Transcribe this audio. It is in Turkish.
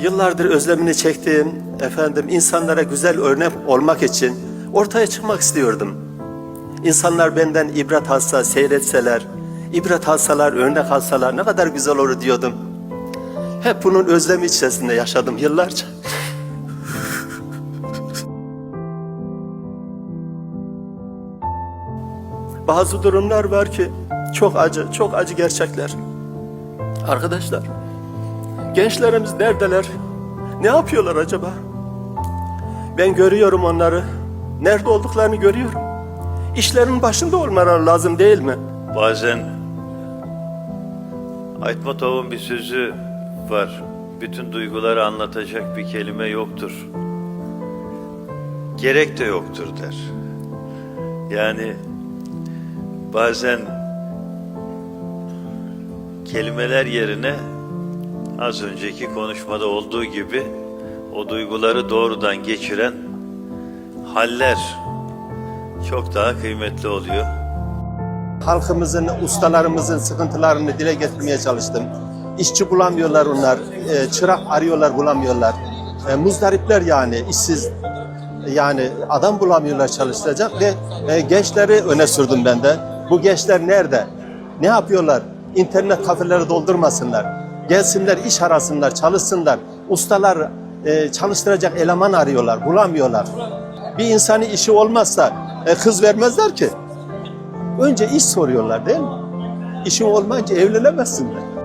yıllardır özlemini çektiğim efendim insanlara güzel örnek olmak için ortaya çıkmak istiyordum. İnsanlar benden ibret alsa, seyretseler, ibret alsalar, örnek alsalar ne kadar güzel olur diyordum. Hep bunun özlemi içerisinde yaşadım yıllarca. Bazı durumlar var ki çok acı, çok acı gerçekler. Arkadaşlar, gençlerimiz neredeler? Ne yapıyorlar acaba? Ben görüyorum onları. Nerede olduklarını görüyorum. İşlerin başında olmaları lazım değil mi? Bazen Aytmatov'un bir sözü var. Bütün duyguları anlatacak bir kelime yoktur. Gerek de yoktur der. Yani bazen kelimeler yerine az önceki konuşmada olduğu gibi o duyguları doğrudan geçiren haller çok daha kıymetli oluyor. halkımızın, ustalarımızın sıkıntılarını dile getirmeye çalıştım. İşçi bulamıyorlar onlar, e, çırak arıyorlar bulamıyorlar. E, muzdaripler yani, işsiz yani adam bulamıyorlar çalıştıracak ve e, gençleri öne sürdüm ben de. Bu gençler nerede? Ne yapıyorlar? İnternet kafeleri doldurmasınlar. Gelsinler, iş arasınlar, çalışsınlar. Ustalar e, çalıştıracak eleman arıyorlar, bulamıyorlar. Bir insanın işi olmazsa e, kız vermezler ki. Önce iş soruyorlar değil mi? İşin olmayınca evlenemezsin de.